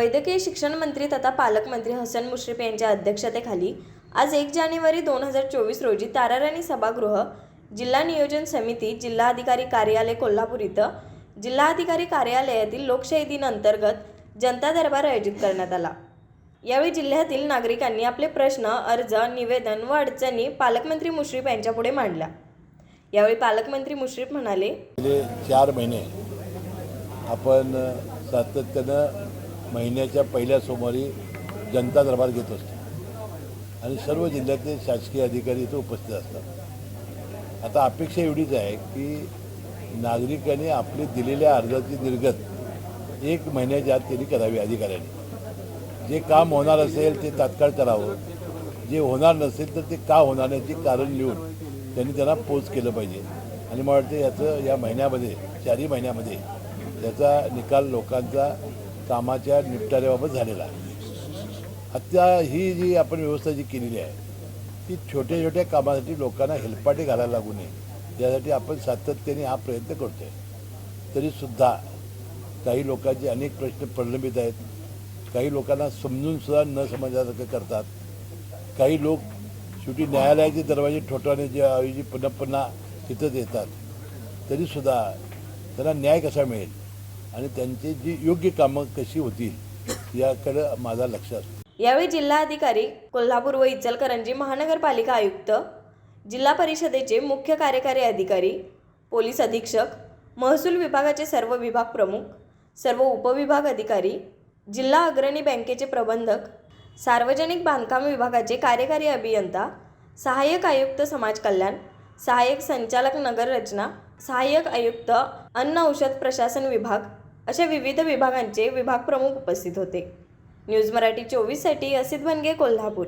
वैद्यकीय शिक्षण मंत्री तथा पालकमंत्री हसन मुश्रीफ यांच्या अध्यक्षतेखाली आज एक जानेवारी दोन हजार चोवीस रोजी ताराराणी सभागृह जिल्हा नियोजन समिती जिल्हाधिकारी कार्यालय कोल्हापूर इथं जिल्हाधिकारी कार्यालयातील लोकशाही दिन अंतर्गत जनता दरबार आयोजित करण्यात आला. यावेळी जिल्ह्यातील नागरिकांनी आपले प्रश्न अर्ज निवेदन व अडचणी पालकमंत्री मुश्रीफ यांच्यापुढे मांडल्या. यावेळी पालकमंत्री मुश्रीफ म्हणाले गेले चार महिने आपण सातत्यानं महिन्याच्या पहिल्या सोमवारी जनता दरबार घेत असतो. आणि सर्व जिल्ह्यातले शासकीय अधिकारी इथं उपस्थित असतात. आता अपेक्षा एवढीच आहे की नागरिकांनी आपली दिलेल्या अर्जाची निर्गत एक महिन्याच्या आत त्यांनी करावी अधिकाऱ्यांनी. जे काम होणार असेल ते तात्काळ करावं. जे होणार नसेल तर ते का होणार नाही याची कारण लिहून त्यांनी त्यांना पोच केलं पाहिजे. आणि मला वाटतं याचं या महिन्यामध्ये चारही महिन्यामध्ये याचा निकाल लोकांचा कामाच्या निपटाऱ्याबाबत झालेला आहे. ही जी आपण व्यवस्था जी केलेली आहे ती छोट्या छोट्या कामासाठी लोकांना हेलपाटे घालायला लागू नये. त्यासाठी आपण सातत्याने हा प्रयत्न करतो आहे तरीसुद्धा काही लोकांचे अनेक प्रश्न प्रलंबित आहेत. काही लोकांना समजूनसुद्धा न समजल्यासारखं करतात. काही लोक शेवटी न्यायालयाचे दरवाजे ठोठावण्याच्या ऐवजी पुन्हा पुन्हा तिथंच येतात तरीसुद्धा त्यांना न्याय कसा मिळेल? आणि त्यांची जी योग्य कामं कशी होतील याकडं माझा लक्ष असतो. यावेळी जिल्हाधिकारी कोल्हापूर व इचलकरंजी महानगरपालिका आयुक्त जिल्हा परिषदेचे मुख्य कार्यकारी अधिकारी पोलीस अधीक्षक महसूल विभागाचे सर्व विभाग प्रमुख सर्व उपविभाग अधिकारी जिल्हा अग्रणी बँकेचे प्रबंधक सार्वजनिक बांधकाम विभागाचे कार्यकारी अभियंता सहाय्यक आयुक्त समाज कल्याण सहाय्यक संचालक नगर रचना सहाय्यक आयुक्त अन्न औषध प्रशासन विभाग अशा विविध विभागांचे विभाग प्रमुख उपस्थित होते. न्यूज मराठी चोवीससाठी असित बनगे कोल्हापूर.